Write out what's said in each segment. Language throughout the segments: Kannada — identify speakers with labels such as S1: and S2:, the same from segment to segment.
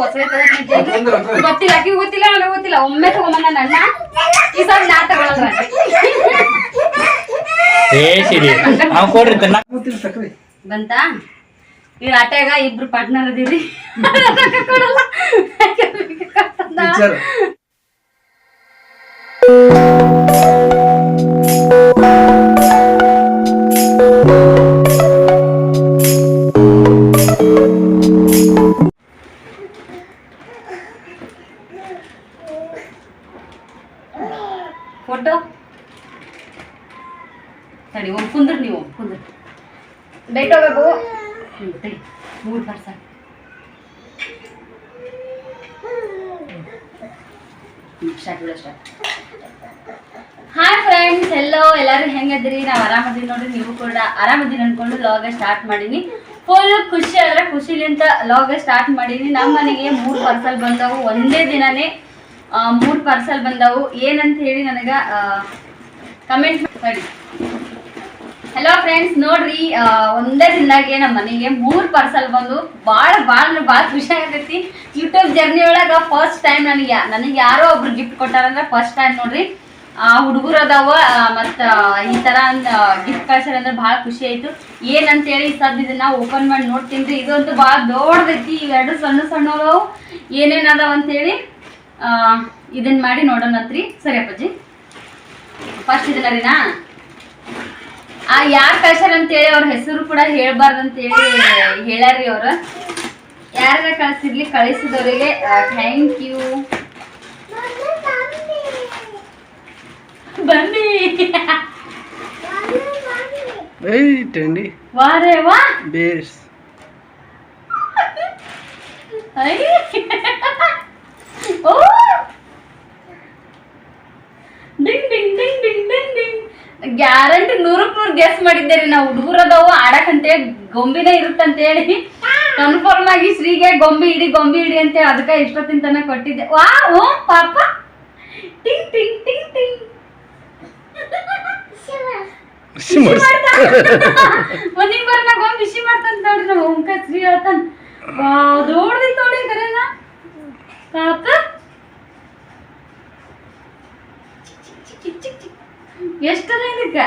S1: ಗೊತ್ತಿಲ್ಲ ಆಕಿ ಗೊತ್ತಿಲ್ಲ ನನಗೆ ಗೊತ್ತಿಲ್ಲ. ಒಮ್ಮೆ ತಗೊಂಬಂದ ನನ್ನ ಈ ಸಲ ನಾ ತಗೊಳಲ್ಲ
S2: ಏ ಸಿರಿ. ಕೊಡ್ರಿ
S1: ಬಂತ? ಈ ಆಟ್ಯಾಗ ಇಬ್ರು ಪಾರ್ಟ್ನರ್ ಅದೀರಿ. ಕೊಡಲ್ಲ
S3: ಟೀಚರ್
S1: ಫೋಟೋ ತಡಿ ಒಂದು ಕುಂದ್ರ ನೀವು ಕುಂದ್ರ. ಡೇಟ್ ಹೋಗಬೇಕು ಹ್ಞೂ ತಡಿ ಮೂರು ಪರ್ಸ ಸ್ಟಾರ್ಟ್ ಬಿಡ ಸ್ಟಾರ್ಟ್ ಹಾಯ್ ಫ್ರೆಂಡ್ಸ್ ಎಲ್ಲೋ ಎಲ್ಲರೂ ಹೆಂಗದ್ರಿ ನಾವು ಆರಾಮದೀವಿ ನೋಡ್ರಿ ನೀವು ಕೂಡ ಆರಾಮದೀನಿ ಅನ್ಕೊಂಡು ಲಾಗ ಸ್ಟಾರ್ಟ್ ಮಾಡೀನಿ. ಫುಲ್ ಖುಷಿ ಆದ್ರೆ ಖುಷಿಲಿಂತ ಲಾಗ ಸ್ಟಾರ್ಟ್ ಮಾಡೀನಿ. ನಮ್ಮ ಮನೆಗೆ ಮೂರು ಪಾರ್ಸಲ್ ಬಂದವು. ಒಂದೇ ದಿನನೇ ಮೂರು ಪಾರ್ಸಲ್ ಬಂದವು. ಏನಂತ ಹೇಳಿ ನನಗೆ ಕಮೆಂಟ್ ಮಾಡಿ. ಹಲೋ ಫ್ರೆಂಡ್ಸ್ ನೋಡ್ರಿ ಒಂದೇ ದಿನದಾಗೆ ನಮ್ಮ ಮನೆಗೆ ಮೂರು ಪಾರ್ಸಲ್ ಬಂದು ಭಾಳ ಭಾಳ ಭಾಳ ಖುಷಿ ಆಗತೈತಿ ಯೂಟ್ಯೂಬ್ ಜರ್ನಿ ಒಳಗ ಫಸ್ಟ್ ಟೈಮ್ ನನಗೆ ನನಗೆ ಯಾರೋ ಒಬ್ರು ಗಿಫ್ಟ್ ಕೊಟ್ಟಾರಂದ್ರೆ ಫಸ್ಟ್ ಟೈಮ್ ನೋಡ್ರಿ. ಆ, ಹುಡುಗರು ಅದಾವ ಮತ್ತು ಈ ತರ ಗಿಫ್ಟ್ ಕಳ್ಸ್ಯಾರ ಅಂದ್ರೆ ಭಾಳ ಖುಷಿ ಆಯ್ತು. ಏನಂತೇಳಿ ಸದ್ ಇದನ್ನ ಓಪನ್ ಮಾಡಿ ನೋಡ್ತೀನಿ ಇದಂತೂ ಭಾಳ ದೊಡ್ಡದೈತಿ ಇವೆರಡು ಸಣ್ಣ ಸಣ್ಣ ಅದಾವು ಏನೇನು ಅದಾವ ಇದನ್ನ ಮಾಡಿ ನೋಡೋಣಂತ್ರಿ ಸರಿ ಅಪ್ಪಾಜಿ. ಫಸ್ಟ್ ಇದನ್ನ ರೀನಾ ಆ ಯಾರ್ ಕಳ್ಸ್ಯಾರ ಅಂತೇಳಿ ಅವ್ರ ಹೆಸರು ಕೂಡ ಹೇಳ್ಬಾರ್ದು ಅಂತೇಳಿ ಹೇಳ್ಯಾರ್ರಿ ಅವ್ರ. ಯಾರ ಕಳಿಸಿರ್ಲಿ ಕಳಿಸಿದವರಿಗೆ ಥ್ಯಾಂಕ್ ಯು ಬನ್ನಿ.
S3: ಬನ್ನಿ
S1: ವಾರೇ ವಾ?
S3: ಬೇಸ್
S1: ಗ್ಯಾರಂಟಿ ನೂರಕ್ ನೂರು ಗೆಸ್ ಮಾಡಿದ್ದೇರಿ. ನಾವು ಹುಡುಗರದವು ಆಡಕಂತೆ ಗೊಂಬಿನೇ ಗೊಂಬಿನೇ ಇರುತ್ತಂತೇಳಿ. ಕನ್ಫರ್ಮ್ ಆಗಿ ಶ್ರೀಗೆ ಗೊಂಬಿ ಇಡಿ ಗೊಂಬಿ ಇಡಿ ಅಂತ ಅದಕ್ಕೆ ಇಷ್ಟೊತ್ತಿನ ತನಕ ಕೊಟ್ಟಿದ್ದೆ. ವಾ ಓ ಪಾಪ. ಟಿಂಗ್ ಟಿಂಗ್ ಟಿಂಗ್ ಟಿಂಗ್. ಗೊಂಬಿ ಬಿಸಿ ಮಾಡ್ತಾನ ನೋಡ್ರಿ ನಾವು ಓಂಕ ಶ್ರೀ ಹೇಳ್ತಾನ. ನೋಡಿ ಕರೆನಾ. ಪಾಪ. ಎಷ್ಟದ ಇದಕ್ಕೆ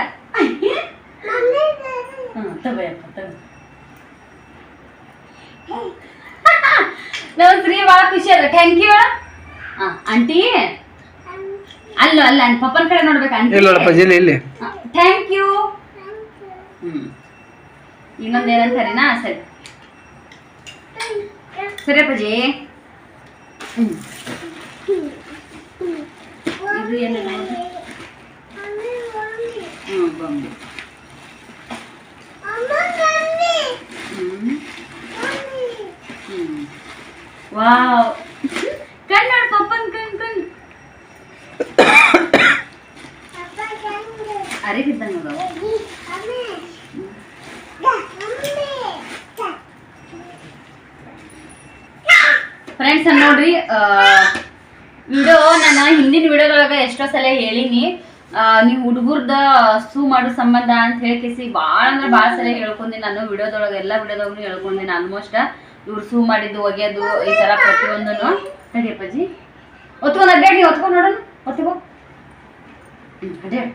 S1: ತಗೋಯಪ್ಪ ತಗೋ ನಾವು ಶ್ರೀ ಭಾಳ ಖುಷಿ ಅದ ಥ್ಯಾಂಕ್ ಯು ಹಾಂ ಆಂಟಿ ಅಲ್ಲ ಅಲ್ಲ ಪಪ್ಪನ ಕಡೆ ನೋಡ್ಬೇಕು ಆಂಟಿ
S3: ಇಲ್ಲ ಇಲ್ಲಿ
S1: ಥ್ಯಾಂಕ್ ಯು ಹ್ಮ್. ಇನ್ನೊಂದು ಏನಂತಾರೇನಾ? ಸರಿ. ಸರಿ ಅಪ್ಪಾಜಿ. ಹ್ಮ್. ಇದು ಹ್ಮ್. ವಾವ್. ಕಣ್ ನೋಡ್ ಪಪ್ಪನ್ ಕಣ್ ಕಣ್. ಅರಿಗಿದ್ದಂಗ ಫ್ರೆಂಡ್ಸ್ ನೋಡ್ರಿ ವಿಡಿಯೋ ನಾನು ಹಿಂದಿನ ವಿಡಿಯೋದೊಳಗೆ ಎಷ್ಟೋ ಸಲ ಹೇಳಿನಿ. ನೀವು ಹುಡುಗರ್ದ ಸೂ ಮಾಡೋ ಸಂಬಂಧ ಅಂತ ಹೇಳ್ಕೇಸಿ ಭಾಳ ಅಂದ್ರೆ ಭಾಳ ಸಲ ಹೇಳ್ಕೊಂಡಿನಿ ನಾನು ವಿಡಿಯೋದೊಳಗೆ ಎಲ್ಲ ವಿಡಿಯೋದೊಳಗೂ ಹೇಳ್ಕೊಂಡಿನಿ ಆಲ್ಮೋಸ್ಟ್ ಇವ್ರು ಸೂ ಮಾಡಿದ್ದು ಒಗೆಯೋದು ಈ ಥರ ಪ್ರತಿಯೊಂದನ್ನು. ತಡಿಯಪ್ಪಾಜಿ ಒತ್ಕೊಂಡು ಅಡ್ಡಾಡಿ ನೀವು ಒತ್ಕೊಂಡು ನೋಡೋಣ, ಒತ್ಕೋ. ಅಡ್ಡಾಡಿ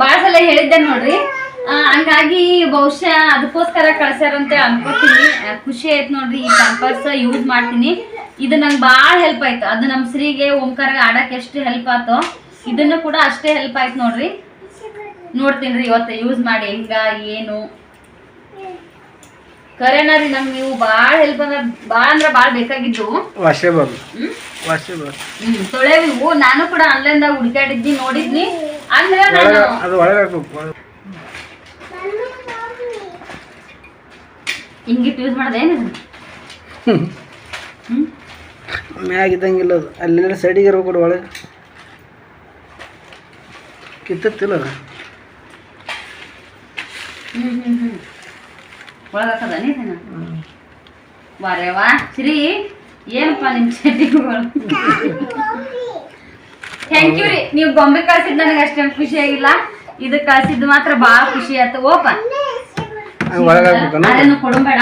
S1: ಭಾಳ ಸಲ ಹೇಳಿದ್ದೆ ನೋಡ್ರಿ. ಹಂಗಾಗಿ ಬಹುಶಃ ಅದಕ್ಕೋಸ್ಕರ ಕಳ್ಸ್ಯಾರಂತ ಅನ್ಕೋತೀನಿ. ಖುಷಿ ಆಯ್ತು ನೋಡ್ರಿ, ಈ ಪಂಪರ್ಸ್ ಯೂಸ್ ಮಾಡ್ತೀನಿ. ಇದು ನಂಗೆ ಭಾಳ ಹೆಲ್ಪ್ ಆಯ್ತು. ಅದು ನಮ್ಮ ಸ್ತ್ರೀಗೆ ಓಂಕಾರ ಆಡಕ್ಕೆ ಎಷ್ಟು ಹೆಲ್ಪ್ ಆಯ್ತು ಇದನ್ನು ಕೂಡ ಅಷ್ಟೇ ಹೆಲ್ಪ್ ಆಯ್ತು ನೋಡ್ರಿ. ನೋಡ್ತೀನಿ ರೀ ಇವತ್ತು ಯೂಸ್ ಮಾಡಿ ಹೆಂಗ ಏನು? ಕರೆನ ರೀ ನಮ್ಗೆ ನೀವು ಭಾಳ ಹೆಲ್ಪ್ ಅಂದ್ರೆ ಭಾಳ ಅಂದ್ರೆ ಭಾಳ ಬೇಕಾಗಿದ್ದು. ತೊಳೆವಿವು ನಾನು ಕೂಡ ಆನ್ಲೈನ್ದಾಗ ಹುಡುಕಾಡಿದ್ನಿ ನೋಡಿದ್ನಿ. ಅಂದ್ರೆ ನಾನು ಹಿಂಗಿಟ್ಟು ಯೂಸ್ ಮಾಡ್ದೆ ಏನು ಹ್ಮ್.
S3: ಮ್ಯಾಗ ಇದ್ದಂಗಿಲ್ಲ ಅದು. ಅಲ್ಲಿ ಸೈಡಿಗೆ ಇರ್ಬೇಕು ಕೂಡ ಒಳಗೆ. ಕಿತ್ತತ್ತಿಲ್ಲ ಅದು
S1: ಹ್ಮ್ ಹ್ಮ್ ಹ್ಮ್. ಒಳಗೆ ಹಾಕದಾನೆ ಇದನ್ನ. ವಾರೇ ವಾ ಶ್ರೀ ಏನಪ್ಪ ನಿಮ್ಮ ಥ್ಯಾಂಕ್ ಯು ರೀ. ನೀವು ಗೊಂಬೆ ಕಳ್ಸಿದ್ ನನಗೆ ಅಷ್ಟೇನು ಖುಷಿ ಆಗಿಲ್ಲ. ಇದು ಕಳ್ಸಿದ್ದು ಮಾತ್ರ ಭಾಳ ಖುಷಿ ಆಯ್ತು. ಓಪ. ಅದನ್ನು ಕೊಡಬೇಡ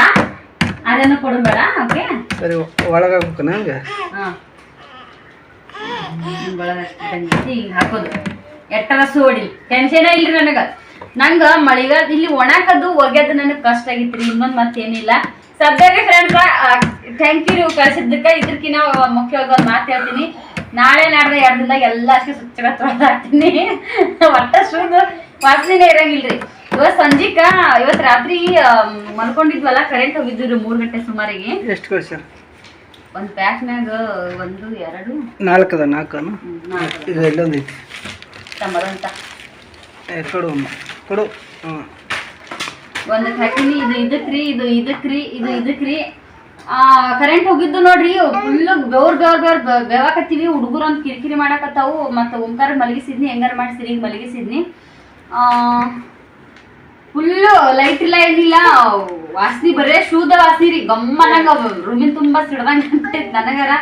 S1: ಅದನ್ನು ಕೊಡಬೇಡ ಓಕೆ?
S3: ಸರಿ ಒಳಗೆ ಹಾಕ್ಬೇಕನ ಹಂಗೆ?
S1: ಹಾ. ಹಿಂಗೆ ಹಾಕೋದು. ಎಟ್ಟರ ಸೋಡಿಲ್. ಟೆನ್ಷನ್ ಇಲ್ರಿ ನನಗ. ನಂಗ ಮಳಿಗಾಲ ಇಲ್ಲಿ ಒಣಕದು ಒಗ್ಯದು ನನಗೆ ಕಷ್ಟ ಆಗಿತ್ರಿ ಇನ್ನೊಂದ್ ಮತ್ತೇನಿಲ್ಲ. ಸದ್ಯಕ್ಕೆ ಫ್ರೆಂಡ್ಸ್ ಥ್ಯಾಂಕ್ ಯು ನೀವು ಕಳ್ಸಿದ್ದಕ್ಕೆ. ಇದ್ರಕಿನ ಮುಖ್ಯವಾಗಿ ಒಂದು ಮಾತು ಹೇಳ್ತೀನಿ. ನಾಳೆ ನಾಡ್ದ ಎರಡು ದಿನದಾಗ ಎಲ್ಲ ಅಷ್ಟು ಸ್ವಚ್ಛಗ ತೊಳೆದಾಡ್ತೀನಿ ಒಟ್ಟ ಶೂದು ವಾಸನೆ ಇರಂಗಿಲ್ರಿ. ಇವತ್ತು ಸಂಜಿಕ ಇವತ್ತು ರಾತ್ರಿ ಮಲ್ಕೊಂಡಿದ್ವಲ್ಲ ಕರೆಂಟ್ ಹೋಗಿದ್ದು ಮೂರು ಗಂಟೆ ಸುಮಾರಿಗೆ.
S3: ಎಷ್ಟು ಕಳ್ಸ್ಯಾರ?
S1: ಒಂದು ಪ್ಯಾಕ್ನಾಗ ಒಂದು ಎರಡು.
S3: ನಾಲ್ಕು ಅದ ನಾಲ್ಕನ
S1: ನಾಲ್ಕು
S3: ಇದು ಎಲ್ಲೊಂದು ಐತಿ ಅಮ್ಮ ಕೊಡು. ಹಾಂ
S1: ಒಂದು ಹಾಕಿನಿ ಇದು ಇದಕ್ರಿ ಇದು ಇದಕ್ರಿ ಇದು ಇದಕ್ರಿ ಆ ಕರೆಂಟ್ ಹೋಗಿದ್ದು ನೋಡ್ರಿ ಫುಲ್ ಬೆವ್ರ ಬೆವ್ರ ಬೆವ್ರ ಬೆವಾಕತ್ತೀವಿ ಹುಡುಗರು ಒಂದು ಕಿರಿಕಿರಿ ಮಾಡಕತ್ತಾವು. ಮತ್ತೆ ಓಂಕಾರ ಮಲಗಿಸಿದ್ನಿ ಹೆಂಗಾರ ಮಾಡಿಸಿದ್ನಿ ಈಗ ಮಲಗಿಸಿದ್ನಿ. ಫುಲ್ಲು ಲೈಟ್ ಇಲ್ಲ ಏನಿಲ್ಲ. ವಾಸನಿ ಬರೇ ಶೂದ ವಾಸನಿ ರೀ. ಗಮ್ಮನಂಗ ರೂಮಿನ ತುಂಬಾ ಸಿಡ್ದಂಗೆ ಅಂತೈತಿ ನನಗರ.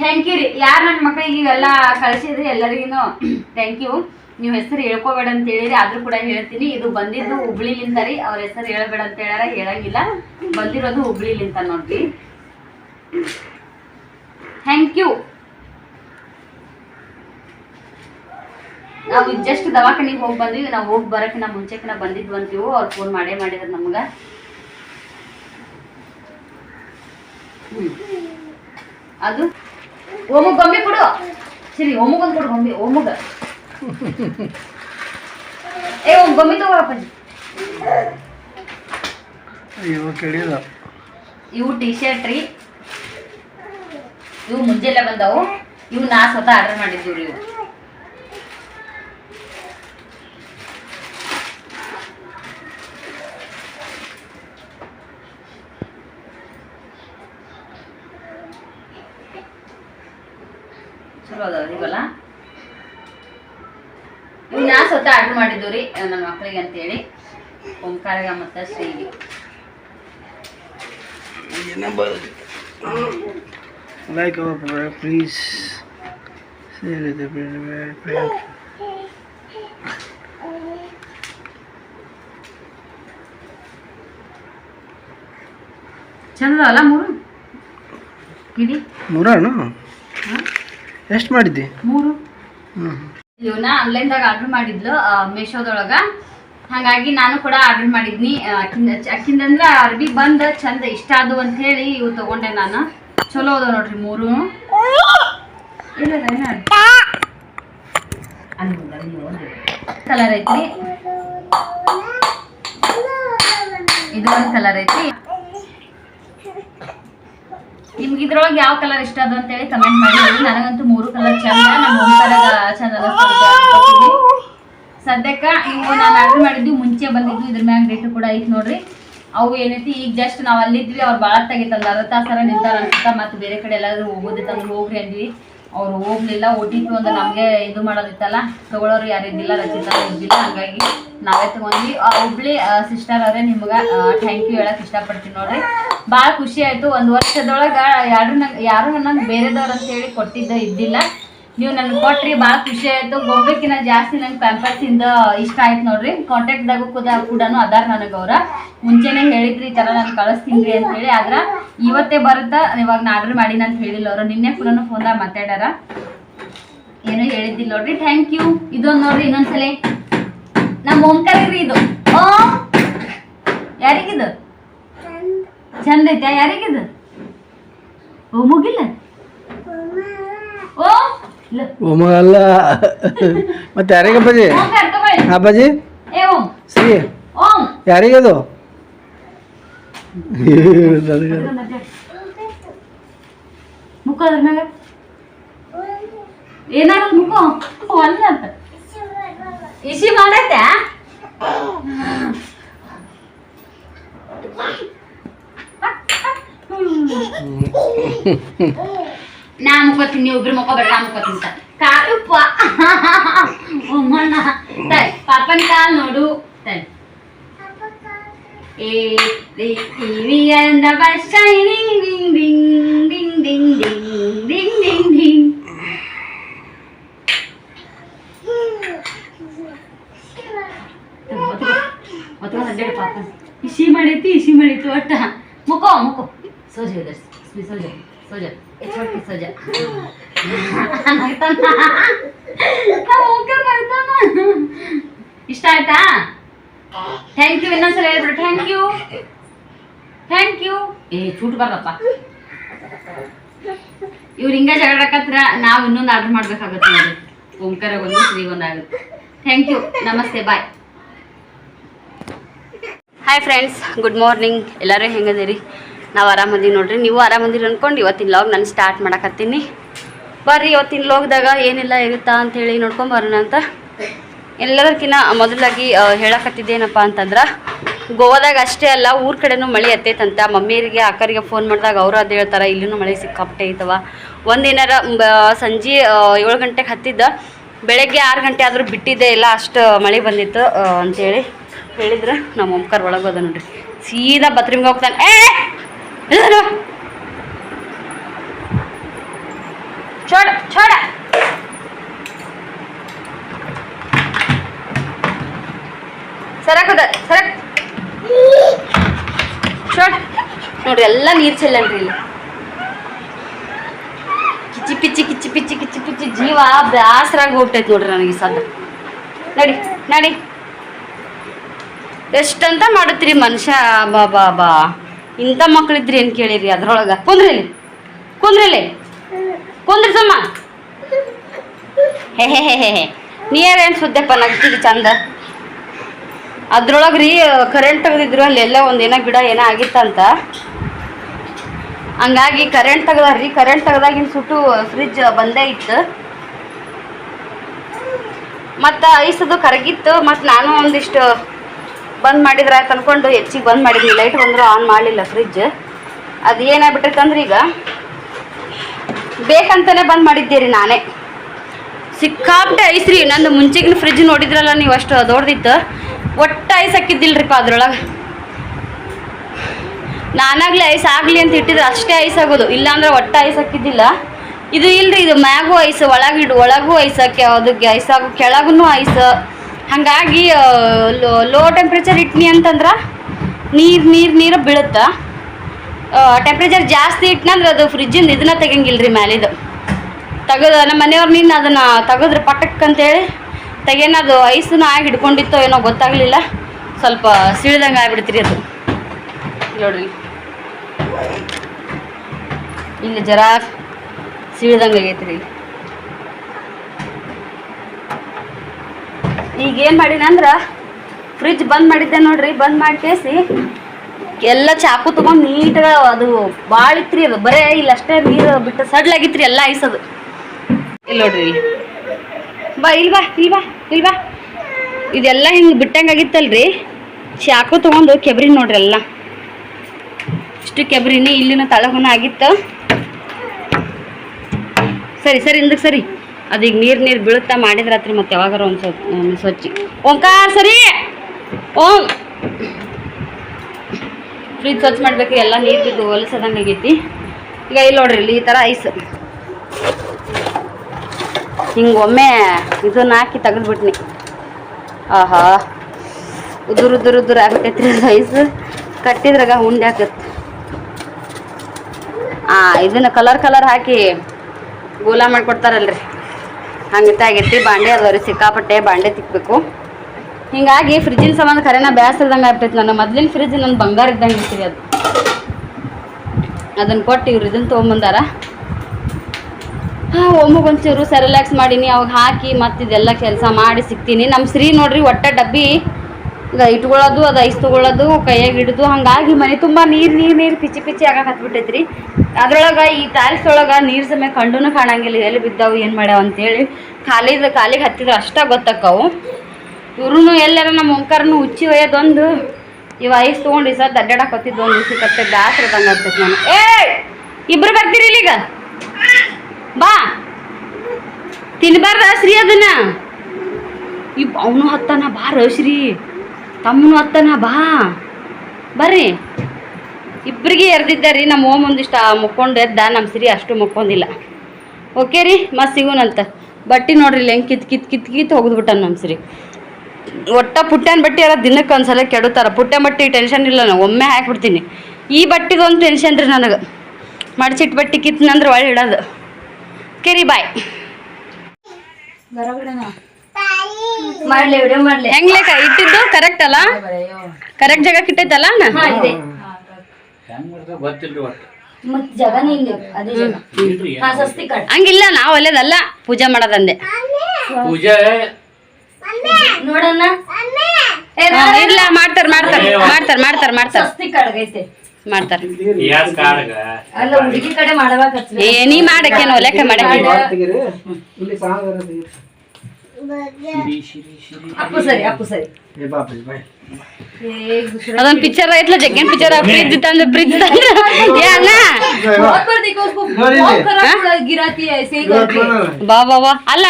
S1: ಥ್ಯಾಂಕ್ ಯು ರೀ. ಯಾರು ನನ್ನ ಮಕ್ಕಳಿಗೆ ಇವೆಲ್ಲ ಕಳಿಸಿದ್ರಿ ಎಲ್ಲರಿಗೂ ಥ್ಯಾಂಕ್ ಯು ನೀವು ಹೆಸರು ಹೇಳ್ಕೋಬೇಡ ಅಂತ ಹೇಳಿರಿ, ಆದ್ರೂ ಕೂಡ ಹೇಳ್ತೀನಿ. ಇದು ಬಂದಿದ್ದು ಹುಬ್ಳಿಲಿಂದ ರೀ. ಅವ್ರ ಹೆಸರು ಹೇಳಬೇಡ ಅಂತ ಹೇಳಾರ ಹೇಳಂಗಿಲ್ಲ. ಬಂದಿರೋದು ಹುಬ್ಳಿಲಿಂದ ನೋಡ್ರಿ. ಥ್ಯಾಂಕ್ ಯು ನಾವು ಜಸ್ಟ್ ದವಾಖಾನಿಗೆ ಹೋಗಿ ಬಂದ್ವಿ. ನಾವು ಹೋಗಿ ಬರೋಕಿನ ಮುಂಚೆಕಿನ ಬಂದಿದ್ವು ಅಂತೀವು, ಅವ್ರು ಫೋನ್ ಮಾಡೇ ಮಾಡಿದ್ರು ನಮ್ಗೆ. ಅದು? ಓಮಗ್ ಗೊಂಬೆ ಕೊಡು. ಸರಿ ಓಮಗೊಂದು ಕೊಡು ಗೊಂಬೆ ಓಮಗ ಏ ಒಂದು ಗೊಂಬೆ
S3: ತಗೋಪ್ಪ
S1: ಇವು ಟಿ ಶರ್ಟ್ ರೀ. ಇವು ಮುಂಜಾನೆ ಬಂದವು. ಇವು ನಾ ಸ್ವತಃ ಆರ್ಡರ್ ಮಾಡಿದ್ದೀವಿ ರೀ ಇವು. ಚಲೋ ಅದಾವ್ರಿ ಇವೆಲ್ಲ ಇವು ನಾ ಸ್ವತಃ ಆರ್ಡರ್ ಮಾಡಿದ್ದು ರೀ ನನ್ನ ಮಕ್ಕಳಿಗೆ ಅಂತೇಳಿ. ಓಂಕಾರಗ ಮತ್ತು ಶ್ರೀಗೆ.
S3: Like our please thank you
S1: ಚಂದ ಅಲ್ಲ ಮೂರು? ಇಡಿ
S3: ಮೂರಣ್ಣ ಎಷ್ಟು ಮಾಡಿದ್ದಿ?
S1: ಮೂರು.
S3: ಹ್ಞೂ
S1: ಇವನ್ನ ಆನ್ಲೈನ್ದಾಗ ಆರ್ಡರ್ ಮಾಡಿದ್ಲು ಮೇಶೋದೊಳಗ ಹಾಗಾಗಿ ನಾನು ಕೂಡ ಆರ್ಡರ್ ಮಾಡಿದ್ನಿ. ಅಕ್ಕಿಂದ ಅಂದ್ರೆ ಅರ್ಬಿ ಬಂದ ಚಂದ ಇಷ್ಟ ಅದು ಅಂತ ಹೇಳಿ ಇವು ತಗೊಂಡೆ ನಾನು. ಚಲೋ ಅದಾವ ನೋಡ್ರಿ ಮೂರು. ಕಲರ್ ಐತಿ ಇದು ಒಂದು ಕಲರ್ ಐತಿ ನಿಮ್ಗೆ ಇದ್ರೊಳಗೆ ಯಾವ ಕಲರ್ ಇಷ್ಟ ಅದು ಅಂತೇಳಿ ಕಮೆಂಟ್ ಮಾಡಿ ನನಗಂತೂ ಮೂರು ಕಲರ್ ಚಂದ. ಒಂಥರ ಚಂದ ಸದ್ಯಕ್ಕ ಇವು ನಾನು ಆರ್ಡರ್ ಮಾಡಿದ್ದು ಮುಂಚೆ ಬಂದಿದ್ದು, ಇದ್ರ ಮ್ಯಾಗ ರೇಟ್ ಕೂಡ ಐತಿ ನೋಡ್ರಿ. ಅವು ಏನೈತಿ, ಈಗ ಜಸ್ಟ್ ನಾವು ಅಲ್ಲಿದ್ವಿ, ಅವ್ರು ಭಾಳ ತೆಗಿತಲ್ಲ ಅರ್ಧ ತಾಸರ ನಿಂತಾರ ಅನ್ಸುತ್ತ, ಮತ್ತೆ ಬೇರೆ ಕಡೆ ಎಲ್ಲಾದ್ರೂ ಹೋಗೋದಿತ್ತಂದ್ರೆ ಹೋಗ್ರಿ ಅಂದ್ವಿ. ಅವ್ರು ಹೋಗ್ಲಿಲ್ಲ ಓ ಟಿ ಪಿ ನಮಗೆ ಇದು ಮಾಡೋದಿತ್ತಲ್ಲ ತಗೊಳ್ಳೋರು ಯಾರು ಇದ್ದಿಲ್ಲ, ರಚಿತಾ ಇದ್ದಿಲ್ಲ, ಹಂಗಾಗಿ ನಾವೇ ತಗೊಂಡ್ವಿ. ಹುಬ್ಳಿ ಸಿಸ್ಟರ್ ಅವರೇ ನಿಮ್ಗೆ ಥ್ಯಾಂಕ್ ಯು ಹೇಳಕ್ ಇಷ್ಟಪಡ್ತೀನಿ ನೋಡ್ರಿ. ಭಾಳ ಖುಷಿ ಆಯ್ತು. ಒಂದು ವರ್ಷದೊಳಗೆ ಯಾರು ನಂಗೆ ಯಾರು ನನ್ನ ಬೇರೆದವ್ರು ಅಂತ ಹೇಳಿ ಕೊಟ್ಟಿದ್ದ ಇದ್ದಿಲ್ಲ. ನೀವು ನನ್ಗೆ ಕೊಟ್ರಿ ಭಾಳ ಖುಷಿ ಆಯ್ತು. ಗೋಬೇಕಿನ ಜಾಸ್ತಿ ನಂಗೆ ಪ್ಯಾಂಪರ್ಸ್ ಇಂದ ಇಷ್ಟ ಆಯ್ತು ನೋಡ್ರಿ. ಕಾಂಟ್ಯಾಕ್ಟ್ದಾಗ ಕೂಡ ಕೂಡ ಅದಾರ ನನಗೆ ಅವ್ರ. ಮುಂಚೆನೆ ಹೇಳಿದ್ರಿ, ಈ ಥರ ನಾನು ಕಳಿಸ್ತೀನಿ ಅಂತ ಹೇಳಿ. ಆದ್ರೆ ಇವತ್ತೇ ಬರುತ್ತಾ? ಇವಾಗ ನಾ ಆರ್ಡರ್ ಮಾಡೀನಿ ಅಂತ ಹೇಳಿಲ್ಲ ಅವರು. ನಿನ್ನೆ ಪುನಃ ಫೋನ್ದಾಗ ಮಾತಾಡ್ಯಾರ. ಏನೋ ಹೇಳಿದ್ದಿಲ್ಲ ನೋಡ್ರಿ. ಥ್ಯಾಂಕ್ ಯು ಇದೊಂದು ನೋಡ್ರಿ ಇನ್ನೊಂದ್ಸಲ. ನಮ್ಮ ಓಂಕಾರಿಗ್ರಿ ಇದು. ಓ? ಯಾರಿಗಿದು? ಚಂದ ಐತೆ ಯಾರಿಗಿದು? ಓ ಮುಗಿಲ್ಲ? ಓ? ಇಲ್ಲ.
S3: ಅಲ್ಲ. ಮತ್ತೆ ಯಾರಿಗೆ ಅಪ್ಪಾಜಿ?
S1: ಓಂಕಾರ
S3: ಅಪ್ಪಾಜಿ?
S1: ಓಂ.
S3: ಯಾರಿಗದು?
S1: ಮುಖ ಅದ್ರ ಮ್ಯಾಗ? ಏನಾಗಲ್ಲ ಅಂತ. ಇಸಿ ಮಾಡೈತೆ? ನಾ ಮುಖತ್ತೀನಿ, ನೀವು ಇಬ್ರು ಮುಖ ಬೇಡ ನಾ ಮುಖತೀನಿ ಸರ್ ಕಾಲು ಪಾಪನ ಕಾಲ್ ನೋಡು. ತೈ ಪಾಪ ಇಸಿ ಮಾಡೈತಿ ಇಸಿ ಮಾಡೈತಿ ಒಟ್ಟ ಮುಖೋ ಮುಖೋ ಸೋಜಿ ಸೋಜ ಸೋಜ ಎಚ್ಚೋಟಿ ಸೋಜ ಇಷ್ಟ ಆಯ್ತಾ ಥ್ಯಾಂಕ್ ಯು ಇನ್ನೊಂದ್ಸಲ ಹೇಳ್ಬಿಡು. ಥ್ಯಾಂಕ್ ಯು ಥ್ಯಾಂಕ್ ಯು ಏ, ಚೂಟ್ ಬರಪ್ಪ ಇವ್ರು ಹಿಂಗ ಜಗಳಕತ್ರ ನಾವು ಇನ್ನೊಂದು ಆರ್ಡರ್ ಮಾಡ್ಬೇಕಾಗತ್ತೆ ನೋಡಿ. ಓಂಕಾರ ಒಂದು, ಶ್ರೀ ಒಂದು ಆಗುತ್ತೆ. ಥ್ಯಾಂಕ್ ಯು ನಮಸ್ತೆ bye hi friends good morning ಎಲ್ಲರೂ ಹೆಂಗದಿರಿ? ನಾವು ಆರಾಮದೀವಿ ನೋಡ್ರಿ. ನೀವು ಆರಾಮದಿರಿ ಅನ್ಕೊಂಡು ಇವತ್ತಿನ ಲಾಗ್ ನಾನು ಸ್ಟಾರ್ಟ್ ಮಾಡಕತ್ತೀನಿ. ಬರ್ರಿ, ಇವತ್ತಿನ ಲಾಗ್ದಾಗ ಏನೆಲ್ಲ ಇರುತ್ತಾ ಅಂತೇಳಿ ನೋಡ್ಕೊಂಡು ಬರೋಣ ಅಂತ. ಎಲ್ಲದಕ್ಕಿಂತ ಮೊದಲಾಗಿ ಹೇಳಕತ್ತಿದ್ದೇನಪ್ಪ ಅಂತಂದ್ರೆ ಗೋವಾದಾಗ ಅಷ್ಟೇ ಅಲ್ಲ ಊರ ಕಡೆನೂ ಮಳೆ ಎತ್ತೈತಂತ ಮಮ್ಮಿಯರಿಗೆ ಅಕ್ಕರಿಗೆ ಫೋನ್ ಮಾಡಿದಾಗ ಅವರು ಅದು ಹೇಳ್ತಾರೆ ಇಲ್ಲೂ ಮಳೆ ಸಿಕ್ಕಾಪಟ್ಟೆ ಐತವ ಒಂದೇನಾರ ಸಂಜೆ ಏಳು ಗಂಟೆಗೆ ಹತ್ತಿದ್ದ ಬೆಳಗ್ಗೆ ಆರು ಗಂಟೆ ಆದರೂ ಬಿಟ್ಟಿದ್ದೆ ಇಲ್ಲ ಅಷ್ಟು ಮಳೆ ಬಂದಿತ್ತು ಅಂತೇಳಿ ಹೇಳಿದ್ರೆ ನಮ್ಮ ಓಂಕಾರ ಒಳಗೆ ಹೋದ ನೋಡ್ರಿ ಸೀದಾ ಬತ್ರಿಮ್ಗೆ ಹೋಗ್ತಾನೆ ಏ ನೋಡ್ರಿ, ಎಲ್ಲ ನೀರು ಚೆಲ್ಲನ್ರಿ ಇಲ್ಲಿ. ಕಿಚ್ಚಿ ಪಿಚ್ಚಿ ಕಿಚ್ಚಿ ಪಿಚ್ಚಿ ಕಿಚ್ಚಿ ಪಿಚ್ಚಿ ಜೀವ ಬ್ಯಾಸರಾಗಿ ಹೋಗ್ತೈತೆ ನೋಡ್ರಿ ನನಗೆ ಈ ಸದ್ದ. ನಡಿ ನಡಿ. ಎಷ್ಟಂತ ಮಾಡುತ್ತೀರಿ ಮನುಷ್ಯ, ಬಾ ಬಾ ಬಾ. ಇಂಥ ಮಕ್ಳಿದ್ರಿ ಏನು ಕೇಳಿರಿ ಅದ್ರೊಳಗೆ? ಕುಂದ್ರಿಲಿ ಕುಂದ್ರಿಲಿ ಕುಂದ್ರಿ ಸಮ್ಮ. ಹೇ ಹೇ ಹೇ ಹೇ ಹೇ. ನೀರೇನು ಸುದ್ದಪ್ಪ ನಗ್ತೀರಿ ಚಂದ? ಅದ್ರೊಳಗೆ ರೀ ಕರೆಂಟ್ ತೆಗೆದಿದ್ರು ಅಲ್ಲೆಲ್ಲ ಒಂದು ಏನೋ ಗಿಡ ಏನೋ ಆಗಿತ್ತಂತ. ಹಂಗಾಗಿ ಕರೆಂಟ್ ತೆಗ್ದಾರ್ರಿ ಕರೆಂಟ್ ತೆಗ್ದಾಗಿನ ಸುಟ್ಟು ಫ್ರಿಜ್ ಬಂದೇ ಇತ್ತು. ಮತ್ತು ಐಸದು ಕರಗಿತ್ತು ಮತ್ತು ನಾನು ಒಂದಿಷ್ಟು ಬಂದ್ ಮಾಡಿದ್ರೆ ಆಯ್ತು ಅನ್ಕೊಂಡು ಹೆಚ್ಚಿಗೆ ಬಂದ್ ಮಾಡಿದ್ವಿ ಲೈಟ್ ಬಂದರೂ ಆನ್ ಮಾಡಲಿಲ್ಲ ಫ್ರಿಜ್ ಅದು ಏನಾಗ್ಬಿಟ್ಟಿರ್ತಂದ್ರೆ ಈಗ ಬೇಕಂತಲೇ ಬಂದ್ ಮಾಡಿದ್ದೆ ರೀ ನಾನೇ. ಸಿಕ್ಕಾಪಟ್ಟೆ ಐಸ್ರಿ ನಂದು ಮುಂಚೆಗಿನ ಫ್ರಿಜ್ ನೋಡಿದ್ರಲ್ಲ ನೀವು ಅಷ್ಟು ದೊಡ್ಡದಿತ್ತು. ಒಟ್ಟು ಐಸ್ ಹಾಕಿದ್ದಿಲ್ರಿಪ್ಪ ಅದ್ರೊಳಗೆ. ನಾನಾಗ್ಲಿ ಐಸ್ ಆಗಲಿ ಅಂತ ಇಟ್ಟಿದ್ರೆ ಅಷ್ಟೇ ಐಸ್ ಆಗೋದು. ಇಲ್ಲಾಂದ್ರೆ ಒಟ್ಟು ಐಸ್ ಹಾಕಿದ್ದಿಲ್ಲ. ಇದು ಇಲ್ರಿ, ಇದು ಮ್ಯಾಗೂ ಐಸ್ ಒಳಗಿಡು ಒಳಗೂ ಐಸ್ ಹಾಕಿ, ಅದಕ್ಕೆ ಐಸ್ ಆಗು ಕೆಳಗೂ ಐಸ್. ಹಾಗಾಗಿ ಲೋ ಟೆಂಪ್ರೇಚರ್ ಇಟ್ನಿ ಅಂತಂದ್ರೆ ನೀರು ನೀರು ನೀರು ಬೀಳುತ್ತೆ. ಟೆಂಪ್ರೇಚರ್ ಜಾಸ್ತಿ ಇಟ್ನಂದ್ರೆ ಅದು ಫ್ರಿಜ್ಜಿಂದ ಇದನ್ನ ತೆಗಂಗಿಲ್ಲ ರೀ ಮ್ಯಾಲಿದು. ತೆಗೆದು, ನಮ್ಮ ಮನೆಯವ್ರು ನಿನ್ನ ಅದನ್ನು ತೆಗೆದ್ರೆ ಪಟಕ್ ಅಂತೇಳಿ. ತೆಗೇನ ಐಸನ್ನು ಆಗಿ ಹಿಡ್ಕೊಂಡಿತ್ತೋ ಏನೋ ಗೊತ್ತಾಗಲಿಲ್ಲ. ಸ್ವಲ್ಪ ಸಿಳ್ದಂಗೆ ಆಗ್ಬಿಡ್ತೀರಿ ಅದು. ನೋಡ್ರಿ. ಇಲ್ಲಿ ಜರ ಸಿಳ್ದಂಗೆ ಆಗೈತ್ರಿ. ರೀ ಈಗ ಏನು ಮಾಡಿನಂದ್ರೆ ಫ್ರಿಜ್ ಬಂದ್ ಮಾಡಿದ್ದೆ ನೋಡ್ರಿ, ಬಂದ್ ಮಾಡಿ ಕೇಸಿ ಎಲ್ಲ ಚಾಕು ತಗೊಂಡು ನೀಟಾಗ ಅದು ಭಾಳ ಇತ್ರಿ ಅದು. ಬರೇ ಇಲ್ಲ ಅಷ್ಟೇ ನೀರು ಬಿಟ್ಟು ಸಡ್ಲಾಗಿತ್ರಿ ಎಲ್ಲ ಐಸದು ಇಲ್ಲಿ ನೋಡ್ರಿ. ಬಾ ಇಲ್ ಬಾ ಇಲ್ ಬಾ ಇದೆಲ್ಲ ಹಿಂಗೆ ಬಿಟ್ಟಂಗಾಗಿತ್ತಲ್ರಿ ಚಾಕು ತಗೊಂಡು ಕೆಬ್ರಿ ನೋಡ್ರಿ ಎಲ್ಲ. ಇಷ್ಟು ಕೆಬ್ರಿನಿ ಇಲ್ಲಿನ ತಳಗುನ ಆಗಿತ್ತು. ಸರಿ ಸರಿ ಹಿಂದಕ್ಕೆ ಸರಿ. ಅದೀಗ ನೀರು ನೀರು ಬೀಳುತ್ತಾ ಮಾಡಿದ್ರಾತ್ರಿ ಮತ್ತೆ ಯಾವಾಗಾರ ಒಂದು ಸ್ವಲ್ಪ ಸ್ವಚ್ಛ. ಓಂಕಾರ ಸರಿ! ಓಂ! ಫ್ರಿಜ್ ಸ್ವಚ್ಛ ಮಾಡ್ಬೇಕು, ಎಲ್ಲ ನೀರು ಬಿದ್ದು ಹೊಲಸದಂಗೆ ಆಗೈತಿ. ಈಗ ಇಲ್ಲಿ ನೋಡ್ರಿ, ಇಲ್ಲಿ ಈ ಥರ ಐಸ್. ಹಿಂಗೆ ಒಮ್ಮೆ ಇದನ್ನ ಹಾಕಿ ತೆಗೆದ್ಬಿಟ್ನಿ. ಆಹಾ. ಉದುರು ಉದುರು ಉದುರು ಆಗ್ಬಿಟ್ಟೈತ್ರಿ ರೈಸ್ ಕಟ್ಟಿದ್ರಾಗ ಉಂಡೆ ಹಾಕತ್ತೆ ಆ, ಇದನ್ನ ಕಲರ್ ಕಲರ್ ಹಾಕಿ ಗೋಲ ಮಾಡಿಕೊಡ್ತಾರಲ್ರಿ. ಹಂಗಿತ್ತ ಆಗೈತಿ, ಬಾಂಡೆ ಅದಾವ್ರಿ ಸಿಕ್ಕಾಪಟ್ಟೆ ಬಾಂಡೆ ತಿಕ್ಬೇಕು. ಹಿಂಗಾಗಿ ಫ್ರಿಜ್ಜಿನ ಸಂಬಂಧ ಖರೇನ ಬೇಸರದಂಗೆ ಆಗ್ಬಿಟ್ಟೈತಿ ನನ್ನ ಮೊದ್ಲಿನ ಫ್ರಿಜ್ ನನ್ನ ಬಂಗಾರ ಇದ್ದಂಗೆ ಇರ್ತೀವಿ ಅದು. ಅದನ್ನು ಕೊಟ್ಟು ಇವ್ರು ಇದನ್ನು ತೊಗೊಂಬಂದಾರ. ಹಾಂ ಒಮ್ಮಗೆ ಒಂಚೂರು ಸೆರೆಲ್ಯಾಕ್ಸ್ ಮಾಡೀನಿ, ಅವಾಗ ಹಾಕಿ ಮತ್ತೆ ಇದೆಲ್ಲ ಕೆಲಸ ಮಾಡಿ ಸಿಗ್ತೀನಿ. ನಮ್ಮ ಶ್ರೀ ನೋಡ್ರಿ, ಒಟ್ಟ ಡಬ್ಬಿ ಇಟ್ಕೊಳ್ಳೋದು, ಅದು ಐಸ್ ತೊಗೊಳ್ಳೋದು, ಕೈಯಾಗ ಹಿಡಿದು, ಹಂಗಾಗಿ ಮನೆ ತುಂಬ ನೀರು ನೀರು ನೀರು ಪಿಚಿ ಪಿಚಿ ಆಗಕ್ಕೆ ಹತ್ಬಿಟ್ಟೈತ್ರಿ. ಅದ್ರೊಳಗೆ ಈ ಟೈಲ್ಸ್ ಒಳಗೆ ನೀರು ಸಮಯ ಕಂಡೂ ಕಾಣಂಗಿಲ್ಲ, ಎಲ್ಲಿ ಬಿದ್ದಾವು, ಏನು ಮಾಡ್ಯಾವ ಅಂತೇಳಿ ಖಾಲಿದ ಕಾಲಿಗೆ ಹತ್ತಿದ್ರೆ, ಅಷ್ಟ ಗೊತ್ತಾಕ್ಕವು. ಇವ್ರೂ ಎಲ್ಲಾರ ನಮ್ಮ ಓಂಕಾರನು ಹುಚ್ಚಿ ಒಯ್ಯೋದೊಂದು, ಇವ ಐಸ್ ತೊಗೊಂಡು ಸರ್ ದಡ್ಡಾಡಕ್ಕೆ ಹೊತ್ತಿದ್ದು ಒಂದು ದಿವಸ ಬ್ಯಾಸ್ರದಂಗೆ ಆಗ್ತೈತೆ ನಾನು ಏ ಇಬ್ರು ಬರ್ತೀರಿ ಇಲ್ಲಿಗ? ಬಾ. ತಿನ್ಬಾರ್ದ ಶ್ರೀ ಅದನ್ನ. ಇವ್ ಅವನು ಹತ್ತಾನ ಬಾ ಶ್ರೀ ತಮ್ಮನು ಹತ್ತಾನ ಬಾ. ಬರ್ರಿ. ಇಬ್ಬರಿಗೆ ಎರ್ದಿದ್ದಾರಿ ನಮ್ಮ ಓಮ್ ಒಂದಿಷ್ಟು ಮುಕ್ಕೊಂಡು ಎದ್ದ ನಮ್ಮ ಶ್ರೀ ಅಷ್ಟು ಮುಕ್ಕೊಂದಿಲ್ಲ ಓಕೆ ರೀ ಮತ್ತು ಸಿಗೋನಂತ. ಬಟ್ಟೆ ನೋಡ್ರಿ ಇಲ್ಲಿ ಹೆಂಗೆ ಕಿತ್ ಕಿತ್ ಕಿತ್ ಕಿತ್ ಹೋಗ್ದ್ಬಿಟ್ಟ ನಮ್ಮ ಶ್ರೀ ಒಟ್ಟ ಪುಟ್ಟನ ಬಟ್ಟೆ ಎಲ್ಲ ದಿನಕ್ಕೆ ಒಂದ್ಸಲ ಕೆಡುತ್ತಾರ. ಪುಟ್ಟ ಬಟ್ಟೆ ಟೆನ್ಷನ್ ಇಲ್ಲ ನಾನು ಒಮ್ಮೆ ಹಾಕ್ಬಿಡ್ತೀನಿ. ಈ ಬಟ್ಟೆಗೊಂದು ಟೆನ್ಷನ್ ರೀ ನನಗೆ ಮಡಚಿಟ್ಬಿಟ್ಟು ಕಿತ್ನಂದ್ರೆ ಒಳ್ಳೆ ಇಡೋದು. ಕೆರಿ ಬಾಯ್ ಹೆಂಗ್ ಲೆಕ್ಕ ಇಟ್ಟಿದ್ದು? ಕರೆಕ್ಟ್ ಅಲ್ಲ? ಕರೆಕ್ಟ್ ಇಟ್ಟೈತಲ್ಲ
S4: ಜಗ ಕಟ್.
S1: ಹಂಗಿಲ್ಲ ನಾವ್ ಒಳ್ಳೇದಲ್ಲ ಪೂಜೆ ಮಾಡೋದಂದೆ.
S2: ಪೂಜೆ?
S4: ನೋಡಣ್ಣ. ಏ,
S1: ಹಾ, ಇಲ್ಲ ಮಾಡ್ತಾರ ಮಾಡ್ತಾರ ಮಾಡ್ತಾರ ಮಾಡ್ತಾರ. ಮಾಡ್ತಾರ ಮಾಡ್ತಾರೆ. ಏನಿ ಮಾಡಕ್ಕೇನು ಲೆಕ್ಕ ಮಾಡಕ್ಕೆ? ಅದೊಂದು ಪಿಕ್ಚರ್ ಐತ್ಲ ಜಗ್ಗನ್ ಪಿಕ್ಚರ್ ಬ್ರಿಜ್ ತಂದು ಫ್ರಿಜ್ ತಂದ್ರೆ ಬಾ ಬಾ ಬಾ. ಅಲ್ಲ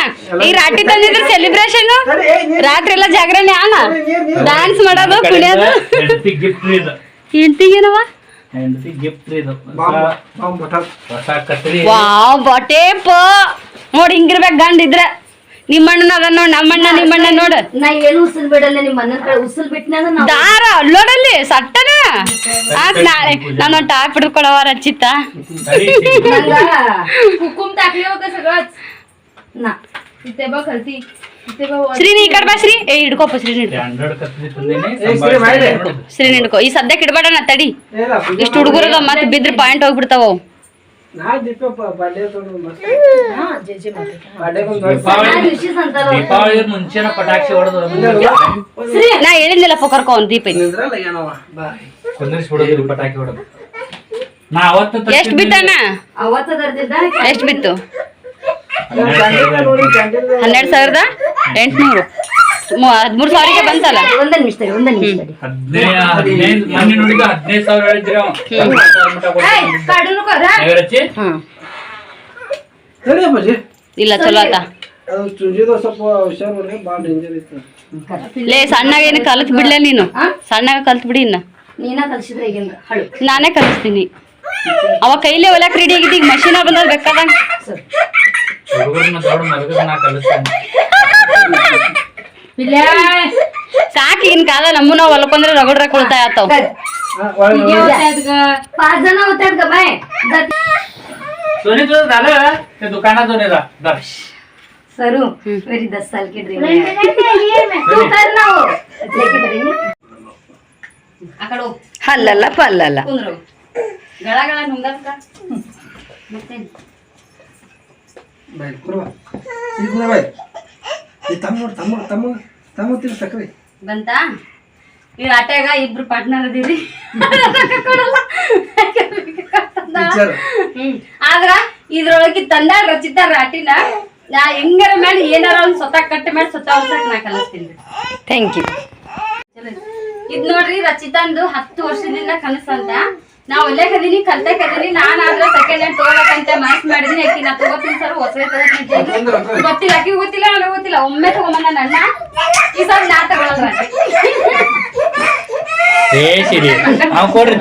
S1: ಈ ರಾಟಿ ತಂದಿದ್ರೆ ಸೆಲೆಬ್ರೇಷನ್ ರಾತ್ರಿ ಎಲ್ಲ ಜಾಗರಣೆ ಅಣ್ಣ. ಡ್ಯಾನ್ಸ್ ಮಾಡೋದು
S2: ಕುಡಿಯೋದು
S1: ಹೆಂಡತಿಗೇನವಾ
S2: ಹೆಂಡತಿ ಗಿಫ್ಟ್ ರೀ ಇದು
S3: ಬಾಂಬ್
S2: ಹೊಸ-
S3: ಬಾಂಬ್ ಬಟರ್
S2: ಹೊಸ ಕತ್ರಿ
S1: ವಾವ್ ಬಟೇಪ ನೋಡಿ ಹಿಂಗಿರ್ಬೇಕು ಗಂಡ ಇದ್ರೆ ನಿಮ್ಮಣ್ಣನ ಅದ ನೋಡ್ ನಮ್ಮಣ್ಣ ನಿಮ್ಮಣ್ಣ ನೋಡ
S4: ನಾ ಏನು ಉಸಿಲ್ ಬಿಡಲ್ಲ ನಿಮ್ಮ ಮನ ಕಡೆ ಉಸಿಲ್ ಬಿಟ್ನೆ ಅಂದ್ರೆ ನಾವು
S1: ದಾರ ಅಲ್ಲೋಡಲ್ಲಿ ಸಟ್ಟನ ಆತ್ ನಾಳೆ ನಾನೊಂದು ಟಾಪ್ ಹಿಡ್ಕೊಳವ ರಚಿತ
S2: ಸರಿ ಶಿರಿ.
S4: हुकुम टाकले होते सगळंच ना इथे बघ हलती इथे बघ
S1: ಶ್ರೀನಿ ಈ ಶ್ರೀ ಏ ಹಿಡ್ಕೋಪ ಶ್ರೀ ಹಿಡ್ಕೊ ಶ್ರೀ ಈ ಸದ್ಯಕ್ಕೆ ಇಡಬೇಡ ತಡಿ. ಇಷ್ಟು ಹುಡುಗರದ ಮತ್ತೆ ಬಿದ್ರೆ ಪಾಯಿಂಟ್ ಹೋಗ್ಬಿಡ್ತಾವ?
S3: ನಾ
S1: ಹೇಳಿದ್ನಿಲ್ಲ ಪೊಕರ್ಕೊ ಅವ್ನು ದೀಪ. ಎಷ್ಟು ಬಿತ್ತಣ್ಣ? ಎಷ್ಟು ಬಿತ್ತು? ಹನ್ನೆರಡು ಸಾವಿರದ? ಎಂಟ್ನೂರು. ಹದಿಮೂರು ಸಾವಿರಕ್ಕೆ ಬಂತಲ್ಲ?
S4: ಒಂದೇ ನಿಮಿಷ ತಡಿ, ನಿಮಿಷ
S1: ಇಲ್ಲ ಚಲೋ ಆತ.
S3: ಅದು ಸ್ವಲ್ಪ
S1: ಲೇ ಸಣ್ಣಗೆ ಏನು ಕಲ್ತ್ ಬಿಡ್ಲೆ ನೀನು? ಸಣ್ಣಗೆ ಕಲ್ತ್ ಬಿಡಿ ಇನ್ನ.
S4: ನೀನ ಹಳು.
S1: ನಾನೇ ಕಲಿಸ್ತೀನಿ. ಅವ ಕೈಲೇ ಹೊಲಕ್ ರೆಡಿ ಆಗಿದ್ದೀಗ ಮಷೀನ ಬಂದದ ಬೇಕಾದಂಗ
S4: ಸರ್. पिल्या
S1: ಸಾಕ್ ಈಗಿನ ಕಾಲ ನಮ್ಮನ್ನ ಹೊಲಕೊಂದ್ರೆ ರಗಡ್ರ ಕುಳ್ತಾಯ ಆತಾವ
S3: ಹಾ, ಒಳಗೆ ನೋಡಿ.
S4: पाच जण होत्यात ग बाय जाती
S2: सोनी तुझं झालं ते दुकानात जाऊन येजा जा.
S4: सरू मेरी दस साल की ड्रीम है तू कर ना हो लेके बरेंगे
S1: ಆಕಡೆ ಅಲ್ಲಲ್ಲಪ್ಪ ಅಲ್ಲಲ್ಲ
S4: ಕುಂದ್ರು
S1: ಗಳ ಗಳ ನುಂಗದ್ಕ
S4: ಮತ್ತೆ
S3: ಬಾಯ್, ಕುರ್ಬಾ. ಇಲ್ಲಿ ಕುರ್ಬಾ ಬಾಯ್. ಈ ತಮ್ಮ ತಮ್ಮ ತಮ್ಮ ತಮ್ಮ
S1: ಬಂತ? ಈ ಆಟ್ಯಾಗ ಇಬ್ರು ಪಾರ್ಟ್ನರ್ ಅದೀರಿ ಆದ್ರ ಇದ್ರೊಳಗೆ ತಂದ ರಚಿತ ರಾಟಿನ ನಾ ಹೆಂಗಾರ ಮೇಲೆ ಏನಾರ ಒಂದು ಸ್ವತಃ ಕಟ್ ಮಾಡಿ ಸ್ವತಃ ಹೊಲ್ಸಕ್ ನಾ ಕಲಿಸ್ತೀನಿ ಥ್ಯಾಂಕ್ ಯು ಇದ್ ನೋಡ್ರಿ ರಚಿತಾಂದು ಹತ್ತು ವರ್ಷದಿಂದ ಕನಸಂತ. ನಾ ಒಳ್ಳೆ ಕದೀನಿ ಕಲ್ತೆ ಕದೀನಿ ನಾನ್ ಆದ್ರೆ ಸೆಕೆಂಡ್ ಹ್ಯಾಂಡ್ ತಗೋಬೇಕಂತ ಮನಸ್ ಮಾಡಿದೀನಿ. ಅಕ್ಕಿ ನಾ ತಗೋತೀನಿ ಸರ್ ಹೊಸ ತಗೋತೀನಿ ಗೊತ್ತಿಲ್ಲ ಅಕ್ಕಿ ಗೊತ್ತಿಲ್ಲ ನನಗೆ ಗೊತ್ತಿಲ್ಲ. ಒಮ್ಮೆ ತಗೊಂಬಂದ ನನ್ನ ಈ ಸಲ ನಾ ತಗೊಳಲ್ಲ
S2: ಏ ಸಿರಿ. ಅವ್ ಕೊಡ್ರಿ